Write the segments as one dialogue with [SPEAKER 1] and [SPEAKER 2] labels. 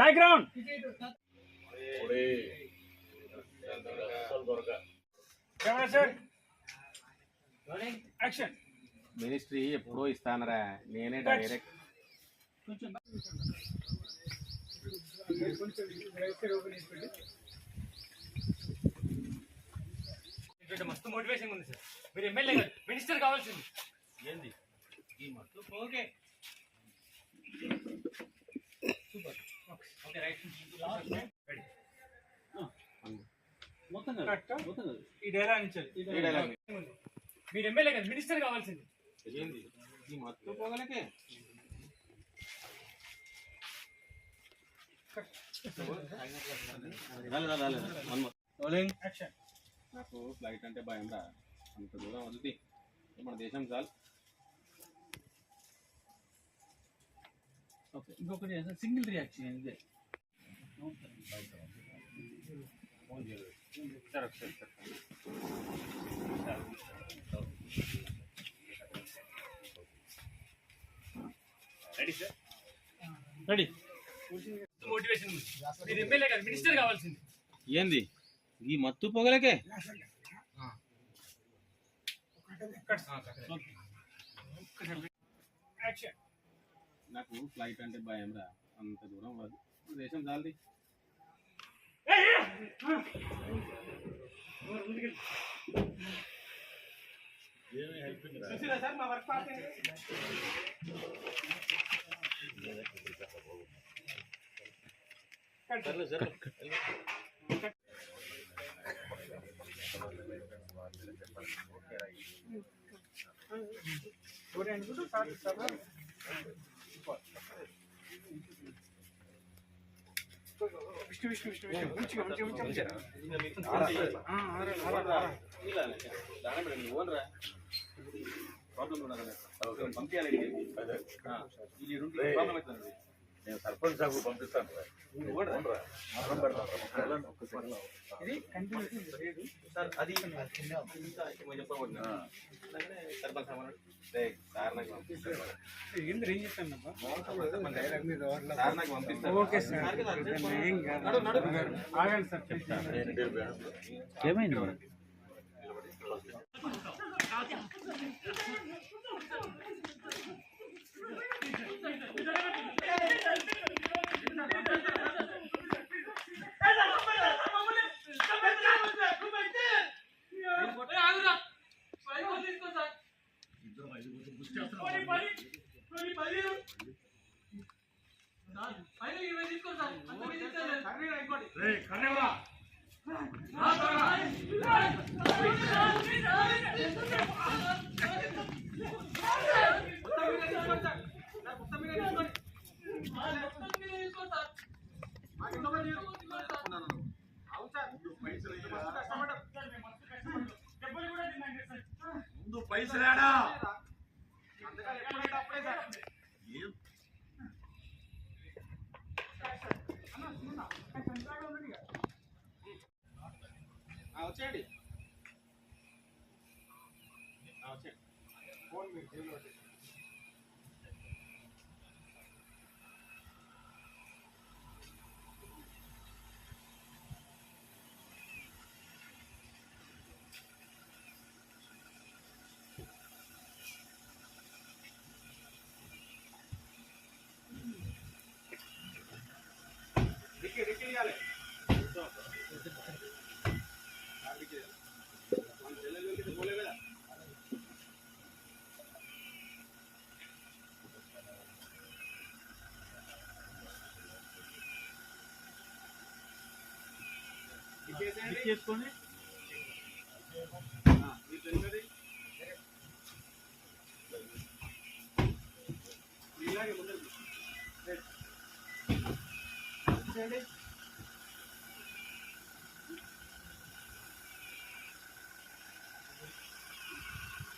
[SPEAKER 1] Background camera sir action
[SPEAKER 2] ministry ఎప్పుడో ఇస్తానరా. నేనే డైరెక్ట్
[SPEAKER 1] మస్తు మోటివేషన్ ఉంది సార్ మీరు ఎమ్మెల్యే కాదు మినిస్టర్ కావాల్సింది.
[SPEAKER 2] ఏంది? ఈ మొత్తం
[SPEAKER 1] ఓకే సూపర్ ఓకే రైట్
[SPEAKER 2] మొత్తం
[SPEAKER 1] ఈ డైలాగ్ నుంచి మీరు ఎమ్మెల్యే కదా మినిస్టర్ కావాల్సింది
[SPEAKER 2] ఏంది పోగలకే నాకు ఫ్లైట్ అంటే భయం రా అంత దూరం వదిలి మన దేశం చాలు.
[SPEAKER 3] ఓకే ఇంకొకటి సింగిల్ రియాక్షన్ ఇదే
[SPEAKER 2] సరే సరే సరే
[SPEAKER 1] రెడీ సార్
[SPEAKER 3] రెడీ
[SPEAKER 1] మోటివేషన్ ఉంది మీరు ఎమ్మెల్యే కాదు మినిస్టర్ కావాల్సింది.
[SPEAKER 2] ఏంది? ఈ మత్తు పొగలకే?
[SPEAKER 1] యాక్షన్
[SPEAKER 2] నాకు ఫ్లైట్ అంటే భయం రా. అంత దూరం మన దేశం చాలు
[SPEAKER 1] సార్ మా వర్క్ విష్ణు విష్ణు విష్ణు మంచిగా మంచిగా మంచిగా
[SPEAKER 4] నేను సర్పంచ్ సాగు పంపిస్తాను రా.
[SPEAKER 1] ఇది కంటిన్యూటీ లేదు
[SPEAKER 2] అది సార్ పంపిస్తారు
[SPEAKER 1] ఏంది ఏం చెప్తాను.
[SPEAKER 2] సార్ నాకు పంపిస్తారు
[SPEAKER 3] చేసుకోండి.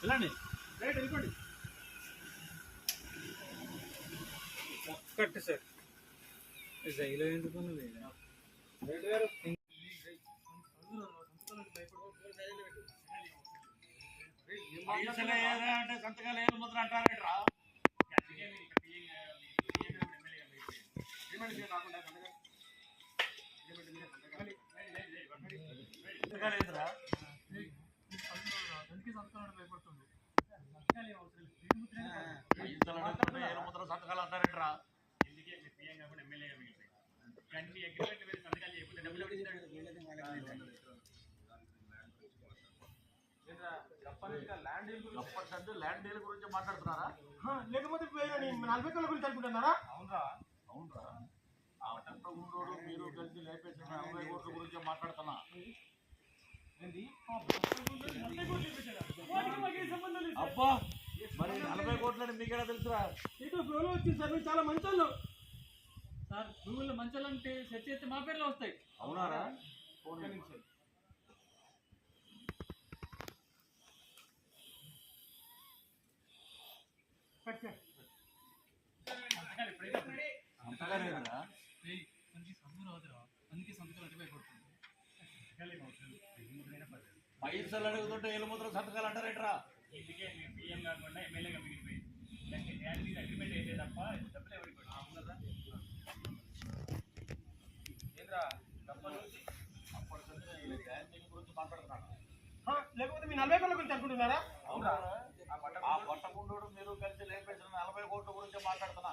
[SPEAKER 3] వెళ్ళండి.
[SPEAKER 2] రైట్ వెళ్ళిపోండి.
[SPEAKER 1] Correct sir. జైలు ఎందుకు
[SPEAKER 2] రైట్ గారు.
[SPEAKER 4] అంటే సంతకాలు ఏం ముద్ర అంటారంటరా
[SPEAKER 5] ఎందుకే? పిఎం కాకుండా ఎమ్మెల్యేగా మిగిలిపోయి అగ్రిమెంట్ సంతకాలు చేయకుండా డబ్బులు ఇస్తాడు?
[SPEAKER 4] అంటే ల్యాండ్ డీల్ గురించి మాట్లాడుతున్నారా?
[SPEAKER 3] లేకపోతే నలభై కళ్ళ గురించి అనుకుంటున్నారా?
[SPEAKER 4] అవునరా. ఆ పంట ఉండోడు మీరు కలిసి లేపేసిన నలభై కోట్ల గురించి మాట్లాడుతున్నా. అబ్బా మరి నలభై కోట్లని మీకేనా తెలుసురా?
[SPEAKER 3] ఏదో ఫ్లోలో వచ్చింది సార్ మీరు చాలా మంచి వాళ్ళు
[SPEAKER 6] సార్ గూగుల్లో మంచాలంటే సెర్చ్ చేస్తే మా పేర్లు వస్తాయి.
[SPEAKER 4] అవునారా? అంతగానేనా
[SPEAKER 6] అందుకే సంతకాలు అంటే భయపడుతుంది
[SPEAKER 4] పైసలు అడుగుతుంటే ఎలుముద్ర సంతకాలు అంటారేట్రా
[SPEAKER 5] ఇందుకే మీ పిఎం కాకుండా ఎమ్మెల్యేగా మిగిలిపోయి. దానికి ల్యాండ్ మీద అగ్రిమెంట్ అయితే తప్ప డబ్బులు ఎవరికి ఏంద్రా? డబ్బులు?
[SPEAKER 4] ల్యాండ్ డీల్ గురించి మాట్లాడుతున్నాను
[SPEAKER 3] లేకపోతే మీ నలభై కళ్ళ గురించి అనుకుంటున్నారా?
[SPEAKER 4] అవునా ఆ పట్టకుండోడు మీరు కలిసి లేపేసిన నలభై కోట్ల గురించి మాట్లాడుతున్నా.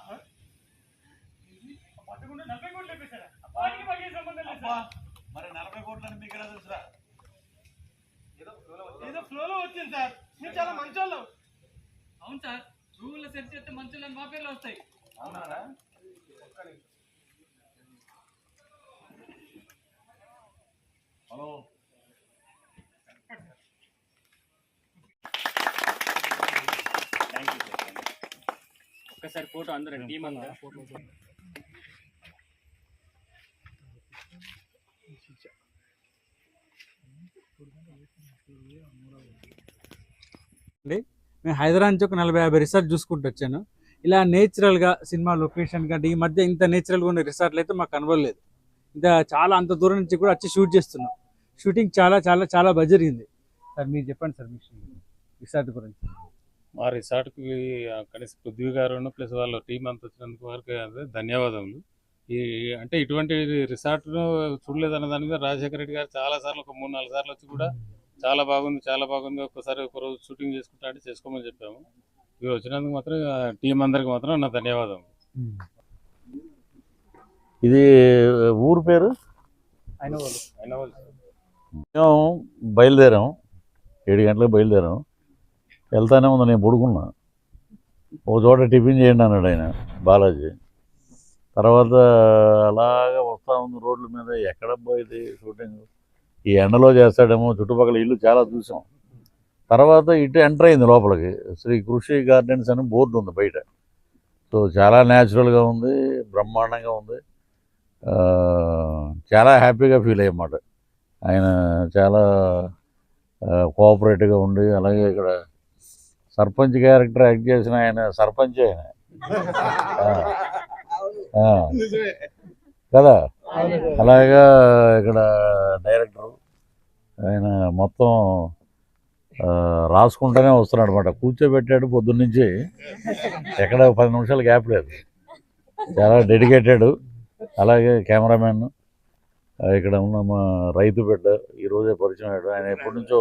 [SPEAKER 5] పట్టుకుంటే నలభై కోట్లు లేపేశారా వాటికి మాకు ఏం సంబంధం లేదు
[SPEAKER 4] అబ్బా.
[SPEAKER 5] సార్.
[SPEAKER 4] మరి నలభై కోట్లని మీకేనా తెలుసురా?
[SPEAKER 3] ఏదో ఫ్లోలో వచ్చింది. సార్. మీరు చాలా మంచి వాళ్ళు
[SPEAKER 6] అవును సార్. గూగుల్లో సెర్చ్ చేస్తే మంచాలని మా పేర్లు వస్తాయి.
[SPEAKER 4] అవునారా? హలో.
[SPEAKER 5] ఒక్కసారి ఫోటో అందరం టీం అంతా.
[SPEAKER 1] మేము హైదరాబాద్ నుంచి ఒక నలభై యాభై రిసార్ట్ చూసుకుంటూ వచ్చాను. ఇలా నేచురల్గా సినిమా లొకేషన్ కంటే ఈ మధ్య ఇంత నేచురల్గా ఉన్న రిసార్ట్లు అయితే మాకు కనబడలేదు. ఇంత చాలా అంత దూరం నుంచి కూడా వచ్చి షూట్ చేస్తున్నాం. షూటింగ్ చాలా చాలా చాలా బాగా జరిగింది. సార్ మీరు చెప్పండి సార్ మీ రిసార్ట్ గురించి.
[SPEAKER 7] మా రిసార్ట్కి కనీసం పృథ్వీ గారు ప్లస్ వాళ్ళ టీం అంతా వచ్చినందుకు వారికి అదే ధన్యవాదములు. ఈ అంటే ఇటువంటి రిసార్ట్ను చూడలేదన్న దాని మీద రాజశేఖర రెడ్డి గారు చాలా సార్లు ఒక మూడు నాలుగు సార్లు వచ్చి కూడా చాలా బాగుంది చాలా బాగుంది. ఒక్కసారి ఒక రోజు షూటింగ్ చేసుకుంటా అంటే చేసుకోమని చెప్పాము. మీరు వచ్చినందుకు మాత్రం టీం అందరికి మాత్రం నా ధన్యవాదం
[SPEAKER 8] ఇది ఊరు పేరు?
[SPEAKER 1] అయిన వాళ్ళు
[SPEAKER 7] అయినా వాళ్ళు
[SPEAKER 8] మేము బయలుదేరాం. ఏడు గంటలకు బయలుదేరాం. వెళ్తానే ఉంది నేను పడుకున్నా. ఒక చోట టిఫిన్ చేయండి అన్నాడు ఆయన బాలాజీ. తర్వాత అలాగా వస్తూ ఉంది రోడ్ల మీద ఎక్కడ పోయింది షూటింగ్? ఈ ఎండలో చేస్తాడేమో చుట్టుపక్కల ఇల్లు చాలా చూసాం. తర్వాత ఇటు ఎంటర్ అయింది లోపలికి శ్రీ కృషి గార్డెన్స్ అని బోర్డు ఉంది బయట. సో చాలా న్యాచురల్గా ఉంది బ్రహ్మాండంగా ఉంది. చాలా హ్యాపీగా ఫీల్ అయ్యమాట ఆయన చాలా కోఆపరేటివ్గా ఉండి అలాగే ఇక్కడ సర్పంచ్ క్యారెక్టర్ యాక్ట్ చేసిన ఆయన సర్పంచ్ ఆయన. కదా? అలాగా ఇక్కడ డైరెక్టర్ ఆయన మొత్తం రాసుకుంటూనే వస్తున్నాడు అనమాట కూర్చోబెట్టాడు పొద్దున్నుంచి. ఎక్కడ పది నిమిషాలు గ్యాప్ లేదు. చాలా డెడికేటెడ్. అలాగే కెమెరామెన్ ఇక్కడ ఉన్న మా రైతు బిడ్డ ఈరోజే పరిచయం అయ్యాడు. ఆయన ఎప్పటి నుంచో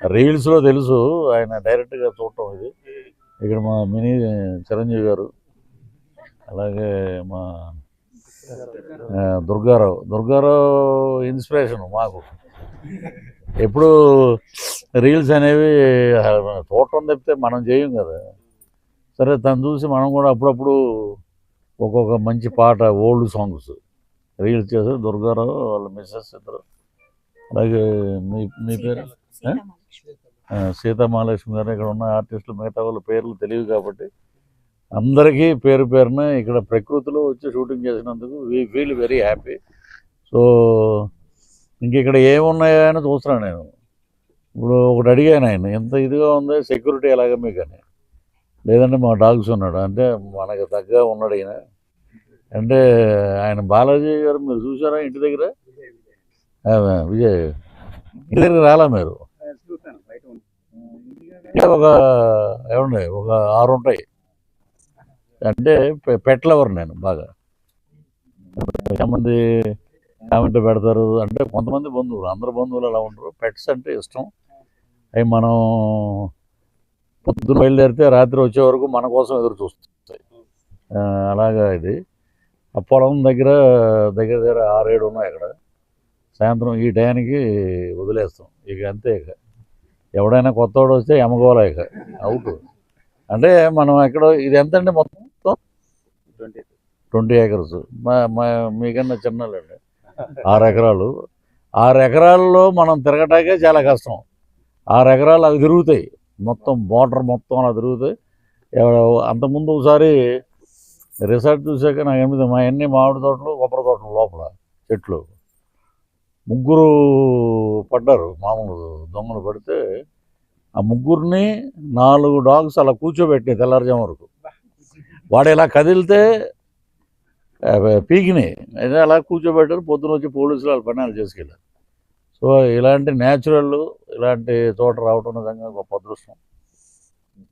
[SPEAKER 8] రీల్స్లో తెలుసు ఆయన డైరెక్ట్గా చూడటం ఇది. ఇక్కడ మా మినీ చిరంజీవి గారు అలాగే మా దుర్గారావు. దుర్గారావు ఇన్స్పిరేషన్ మాకు. ఎప్పుడు రీల్స్ అనేవి చూడటం తప్పితే మనం చేయం కదా. సరే తను చూసి మనం కూడా అప్పుడప్పుడు ఒక్కొక్క మంచి పాట ఓల్డ్ సాంగ్స్ రీల్స్ చేశారు దుర్గారావు వాళ్ళ మిస్సెస్ ఇద్దరు. అలాగే మీ మీ పేరు? సీతామహాలక్ష్మి గారు ఇక్కడ ఉన్న ఆర్టిస్టులు మిగతా వాళ్ళ పేర్లు తెలియదు కాబట్టి అందరికీ పేరు పేరున ఇక్కడ ప్రకృతిలో వచ్చి షూటింగ్ చేసినందుకు we feel very happy. So ఇంక ఇక్కడ ఏమున్నాయో అని చూస్తున్నాను నేను. ఇప్పుడు ఒకటి అడిగాను ఆయన ఎంత ఇదిగా ఉంది సెక్యూరిటీ ఎలాగ మీకు అని లేదంటే మా డాగ్స్ ఉన్నాడు అంటే మనకు తగ్గ ఉన్నాడు ఈయన. అంటే ఆయన బాలాజీ గారు మీరు చూసారా ఇంటి దగ్గర? విజయ్. ఇంటి దగ్గర రాలా మీరు? ఒక ఏమండి ఒక ఆరు ఉంటాయి అంటే పె- పెట్ లవర్ నేను బాగా. ఎంతమంది ఏమంటే పెడతారు. అంటే కొంతమంది బంధువులు అందరు బంధువులు అలా ఉండరు. పెట్స్ అంటే ఇష్టం. అవి మనం పొద్దున బయలుదేరితే రాత్రి వచ్చే వరకు మన కోసం ఎదురు చూస్తాయి. అలాగా ఇది. ఆ పొలం దగ్గర దగ్గర దగ్గర ఆరేడు ఉన్నాయి అక్కడ. సాయంత్రం ఈ టయానికి వదిలేస్తాం. ఇక అంతే ఇక. ఎవడైనా కొత్తవాడు వస్తే ఎమగోలా ఇక. అవుట్. అంటే మనం ఎక్కడ ఇది ఎంత అండి మొత్తం?
[SPEAKER 2] ట్వంటీ
[SPEAKER 8] ట్వంటీ ఏకర్స్ మా మా మీకన్నా చిన్నలండి. ఆరు ఎకరాలు. ఆరు ఎకరాల్లో మనం తిరగటాకే చాలా కష్టం. ఆరు ఎకరాలు అవి తిరుగుతాయి. మొత్తం బోర్డర్ మొత్తం అలా తిరుగుతాయి. అంతకుముందు ఒకసారి రిసార్ట్ చూసాక నాకు ఎనిమిది మా అన్ని మామిడి తోటలు కొబ్బరి తోటలు లోపల చెట్లు. ముగ్గురు పడ్డారు మామూలు దొంగలు పడితే ఆ ముగ్గురిని నాలుగు డాగ్స్ అలా కూర్చోబెట్టినాయి తెల్లారుజాము వరకు. వాడు ఇలా కదిలితే పీకినాయి. అలా కూర్చోబెట్టారు పొద్దున వచ్చి పోలీసులు వాళ్ళ పని చేసుకెళ్ళారు. సో ఇలాంటి న్యాచురల్ ఇలాంటి చోట రావటం నిజంగా గొప్ప అదృష్టం.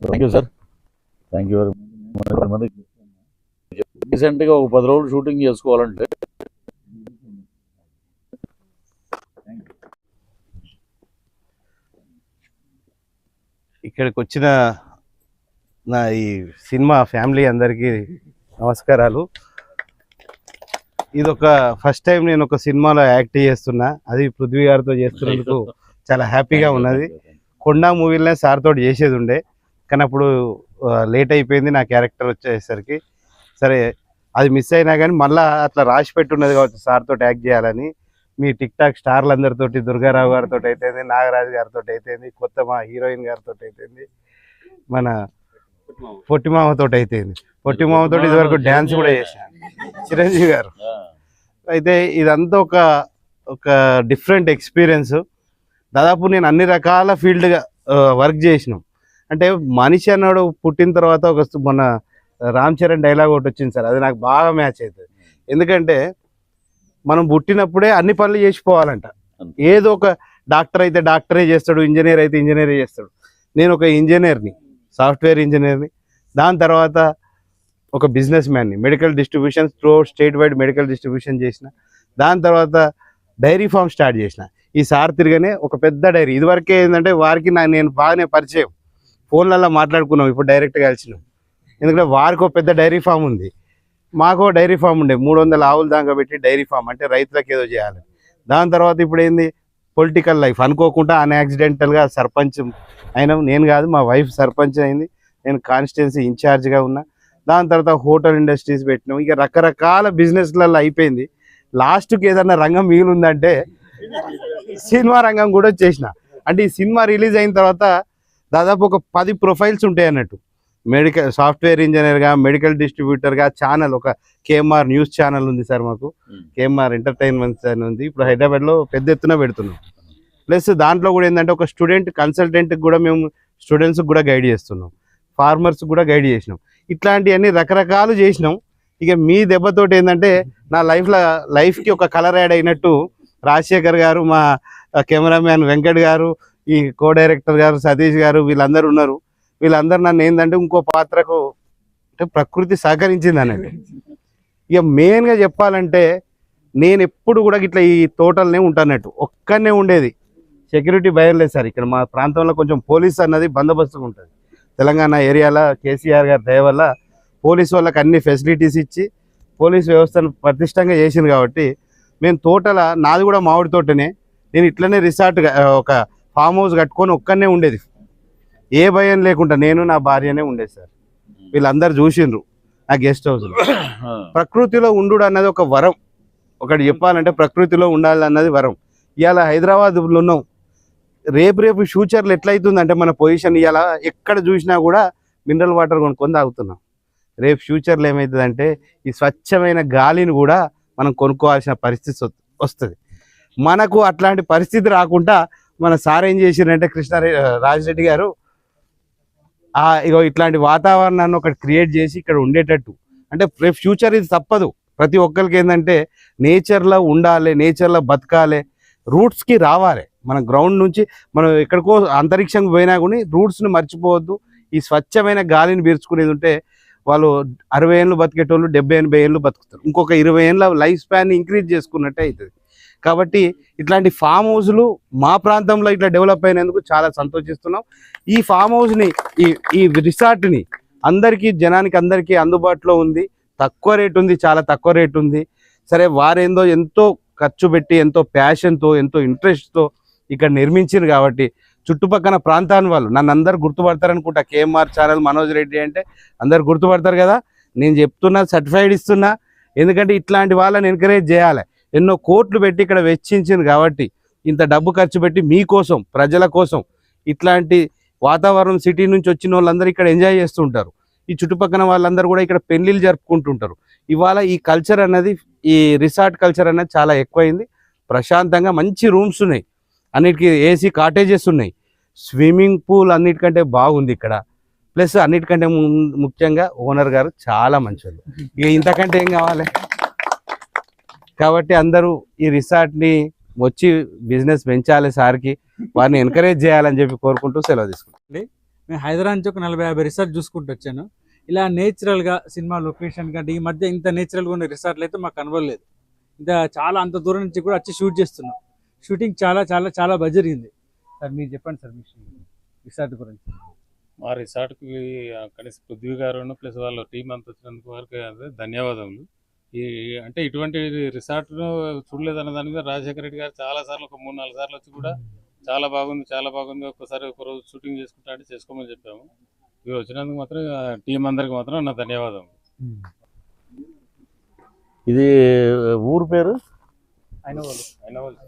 [SPEAKER 8] Thank you sir thank you very much రీసెంట్గా ఒక పది రోజులు షూటింగ్ చేసుకోవాలంటే
[SPEAKER 9] ఇక్కడికి వచ్చిన నా ఈ సినిమా ఫ్యామిలీ అందరికీ నమస్కారాలు. ఇది ఒక ఫస్ట్ టైం నేను ఒక సినిమాలో యాక్ట్ చేస్తున్నా. అది పృథ్వీ గారితో చేస్తున్నందుకు చాలా హ్యాపీగా ఉన్నది. కొండా మూవీలోనే సార్ తోటి చేసేది ఉండే కానీ అప్పుడు లేట్ అయిపోయింది నా క్యారెక్టర్ వచ్చేసరికి. సరే అది మిస్ అయినా కానీ మళ్ళీ అట్లా రాసి పెట్టున్నది కాబట్టి సార్ తోటి యాక్ట్ చేయాలని. మీ టిక్ టాక్ స్టార్లు అందరితోటి దుర్గారావు గారితో అయితేంది నాగరాజు గారితో అయితేంది కొత్త మా హీరోయిన్ గారితో అయితేంది మన పొట్టిమామతో అయితేంది పొట్టిమామతో ఇదివరకు డ్యాన్స్ కూడా చేశాను చిరంజీవి గారు. అయితే ఇదంతా ఒక ఒక డిఫరెంట్ ఎక్స్పీరియన్స్. దాదాపు నేను అన్ని రకాల ఫీల్డ్గా వర్క్ చేసినాం. అంటే మనిషి అన్నాడు పుట్టిన తర్వాత ఒక మొన్న రామ్ చరణ్ డైలాగ్ ఒకటి వచ్చింది సార్. అది నాకు బాగా మ్యాచ్ అవుతుంది ఎందుకంటే మనం పుట్టినప్పుడే అన్ని పనులు చేసిపోవాలంట. ఏదో ఒక డాక్టర్ అయితే డాక్టరే చేస్తాడు ఇంజనీర్ అయితే ఇంజనీరే చేస్తాడు. నేను ఒక ఇంజనీర్ని సాఫ్ట్వేర్ ఇంజనీర్ని. దాని తర్వాత ఒక business మ్యాన్ని medical distribution through state wide medical distribution చేసిన. దాని తర్వాత డైరీ ఫామ్ స్టార్ట్ చేసిన. ఈ సార్ తిరగనే ఒక పెద్ద డైరీ. ఇదివరకే ఏంటంటే వారికి నా నేను బాగానే పరిచయం. ఫోన్లలో మాట్లాడుకున్నాం ఇప్పుడు డైరెక్ట్గా కలిసినాం. ఎందుకంటే వారికి ఒక పెద్ద డైరీ ఫామ్ ఉంది. మాకు డైరీ ఫామ్ ఉండే మూడు వందల ఆవులు దాకా పెట్టి డైరీ ఫామ్ అంటే రైతులకు ఏదో చేయాలి. దాని తర్వాత ఇప్పుడు ఏంది? పొలిటికల్ లైఫ్ అనుకోకుండా అన్యాక్సిడెంటల్గా సర్పంచ్ అయినా నేను కాదు మా వైఫ్ సర్పంచ్ అయింది. నేను కాన్స్టిట్యున్సీ ఇన్ఛార్జ్గా ఉన్నా. దాని తర్వాత హోటల్ ఇండస్ట్రీస్ పెట్టినాం. ఇక రకరకాల బిజినెస్లలో అయిపోయింది. లాస్ట్కి ఏదన్నా రంగం మిగిలి ఉందంటే సినిమా రంగం కూడా చేసిన. అంటే ఈ సినిమా రిలీజ్ అయిన తర్వాత దాదాపు ఒక పది ప్రొఫైల్స్ ఉంటాయి అన్నట్టు. మెడికల్ సాఫ్ట్వేర్ ఇంజనీర్గా మెడికల్ డిస్ట్రిబ్యూటర్గా ఛానల్ ఒక కేఎంఆర్ న్యూస్ ఛానల్ ఉంది సార్ మాకు. కేఎంఆర్ ఎంటర్టైన్మెంట్స్ అని ఉంది. ఇప్పుడు హైదరాబాద్లో పెద్ద ఎత్తున పెడుతున్నాం. ప్లస్ దాంట్లో కూడా ఏంటంటే ఒక స్టూడెంట్ కన్సల్టెంట్కి కూడా మేము స్టూడెంట్స్కి కూడా గైడ్ చేస్తున్నాం. ఫార్మర్స్ కూడా గైడ్ చేసినాం. ఇట్లాంటివన్నీ రకరకాలు చేసినాం. ఇక మీ దెబ్బతోటి ఏంటంటే నా లైఫ్లో లైఫ్కి ఒక కలర్ యాడ్ అయినట్టు రాజశేఖర్ గారు మా కెమెరామ్యాన్ వెంకట్ గారు ఈ కో డైరెక్టర్ గారు సతీష్ గారు వీళ్ళందరూ ఉన్నారు. వీళ్ళందరూ నన్ను ఏంటంటే ఇంకో పాత్రకు అంటే ప్రకృతి సహకరించింది అన్నట్టు. ఇక మెయిన్గా చెప్పాలంటే నేను ఎప్పుడు కూడా ఇట్లా ఈ తోటలనే ఉంటానట్టు. ఒక్కనే ఉండేది. సెక్యూరిటీ భయం లేదు సార్. ఇక్కడ మా ప్రాంతంలో కొంచెం పోలీస్ అన్నది బందోబస్తుగా ఉంటుంది. తెలంగాణ ఏరియాలో కేసీఆర్ గారి దయ వల్ల పోలీస్ వాళ్ళకి అన్ని ఫెసిలిటీస్ ఇచ్చి పోలీస్ వ్యవస్థను ప్రతిష్టంగా చేసింది కాబట్టి మేము తోటల నాది కూడా మామిడి తోటనే. నేను ఇట్లనే రిసార్ట్ ఒక ఫామ్ హౌస్ కట్టుకొని ఒక్కనే ఉండేది. ఏ భయం లేకుండా నేను నా భార్యనే ఉండేది సార్. వీళ్ళందరూ చూసిండ్రు నా గెస్ట్ హౌస్లో ప్రకృతిలో ఉండు అన్నది ఒక వరం. ఒకటి చెప్పాలంటే ప్రకృతిలో ఉండాలి అన్నది వరం. ఇవాళ హైదరాబాద్లో ఉన్నాం. రేపు రేపు ఫ్యూచర్లో ఎట్లయితుందంటే మన పొజిషన్ ఇవాళ ఎక్కడ చూసినా కూడా మినరల్ వాటర్ కొనుక్కొని తాగుతున్నాం. రేపు ఫ్యూచర్లో ఏమవుతుందంటే ఈ స్వచ్ఛమైన గాలిని కూడా మనం కొనుక్కోవాల్సిన పరిస్థితి వస్తుంది. మనకు అట్లాంటి పరిస్థితి రాకుండా మన సార్ ఏం చేసిరంటే కృష్ణారెడ్డి రాజరెడ్డి గారు ఆ ఇగో ఇట్లాంటి వాతావరణాన్ని ఒకటి క్రియేట్ చేసి ఇక్కడ ఉండేటట్టు. అంటే రేపు ఫ్యూచర్ ఇది తప్పదు. ప్రతి ఒక్కరికి ఏంటంటే నేచర్లో ఉండాలి నేచర్లో బతకాలి. రూట్స్కి రావాలి. మన గ్రౌండ్ నుంచి మనం ఎక్కడికో అంతరిక్షంకి పోయినా కూడా రూట్స్ని మర్చిపోవద్దు. ఈ స్వచ్ఛమైన గాలిని పీల్చుకునేది ఉంటే వాళ్ళు అరవై ఏళ్ళు బతికేటోళ్ళు డెబ్బై ఎనభై ఏళ్ళు బతుకుతారు. ఇంకొక ఇరవై ఏళ్ళ లైఫ్ స్పాన్ ఇంక్రీజ్ చేసుకున్నట్టే అవుతుంది కాబట్టి ఇట్లాంటి ఫామ్ హౌస్లు మా ప్రాంతంలో ఇట్లా డెవలప్ అయినందుకు చాలా సంతోషిస్తున్నాం. ఈ ఫామ్ హౌస్ని ఈ ఈ రిసార్ట్ని అందరికీ జనానికి అందరికీ అందుబాటులో ఉంది. తక్కువ రేట్ ఉంది చాలా తక్కువ రేట్ ఉంది. సరే వారేందో ఎంతో ఖర్చు పెట్టి ఎంతో ప్యాషన్తో ఎంతో ఇంట్రెస్ట్తో ఇక్కడ నిర్మించారు కాబట్టి చుట్టుపక్కల ప్రాంతాన్ని వాళ్ళు నన్ను అందరు గుర్తుపడతారనుకుంటా. కేఎంఆర్ ఛానల్ మనోజ్ రెడ్డి అంటే అందరు గుర్తుపడతారు కదా. నేను చెప్తున్నా సర్టిఫైడ్ ఇస్తున్నా. ఎందుకంటే ఇట్లాంటి వాళ్ళని ఎంకరేజ్ చేయాలి. ఎన్నో కోట్లు పెట్టి ఇక్కడ వెచ్చించింది కాబట్టి ఇంత డబ్బు ఖర్చు పెట్టి మీకోసం ప్రజల కోసం ఇట్లాంటి వాతావరణం సిటీ నుంచి వచ్చిన వాళ్ళందరూ ఇక్కడ ఎంజాయ్ చేస్తుంటారు. ఈ చుట్టుపక్కల వాళ్ళందరూ కూడా ఇక్కడ పెళ్ళిళ్ళు జరుపుకుంటుంటారు. ఇవాళ ఈ కల్చర్ అన్నది ఈ రిసార్ట్ కల్చర్ అనేది చాలా ఎక్కువైంది. ప్రశాంతంగా మంచి రూమ్స్ ఉన్నాయి. అన్నిటికీ ఏసీ కాటేజెస్ ఉన్నాయి. స్విమ్మింగ్ పూల్ అన్నిటికంటే బాగుంది ఇక్కడ. ప్లస్ అన్నిటికంటే ముఖ్యంగా ఓనర్ గారు చాలా మంచోళ్ళు. ఇక ఇంతకంటే ఏం కావాలి? కాబట్టి అందరూ ఈ రిసార్ట్ని వచ్చి బిజినెస్ పెంచాలి సార్కి. వారిని ఎంకరేజ్ చేయాలని చెప్పి కోరుకుంటూ సెలవు తీసుకుంటాం
[SPEAKER 1] నేను హైదరాబాద్ నుంచి ఒక నలభై యాభై రిసార్ట్ చూసుకుంటూ వచ్చాను. ఇలా నేచురల్గా సినిమా లొకేషన్ కంటే ఈ మధ్య ఇంత నేచురల్గా ఉన్న రిసార్ట్లు అయితే మాకు కనబడలేదు. ఇంత చాలా అంత దూరం నుంచి కూడా వచ్చి షూట్ చేస్తున్నాం. షూటింగ్ చాలా చాలా చాలా బాగా జరిగింది. సార్ మీరు చెప్పండి సార్ మీ రిసార్ట్ గురించి.
[SPEAKER 7] మా రిసార్ట్కి కనీసం పృథ్వీ గారు ప్లస్ వాళ్ళ టీం అంతా వచ్చినందుకు వారికి అదే ధన్యవాదములు. ఈ అంటే ఇటువంటి రిసార్ట్ను చూడలేదన్న దాని మీద రాజశేఖర రెడ్డి గారు చాలా సార్లు ఒక మూడు నాలుగు సార్లు వచ్చి కూడా చాలా బాగుంది చాలా బాగుంది. ఒక్కసారి ఒక రోజు షూటింగ్ చేసుకుంటా అంటే చేసుకోమని చెప్పాము. ఇవి వచ్చినందుకు మాత్రం టీం అందరికి మాత్రం నా ధన్యవాదం.
[SPEAKER 8] ఇది ఊరు పేరు?
[SPEAKER 1] అయిన వాళ్ళు
[SPEAKER 7] అయిన వాళ్ళు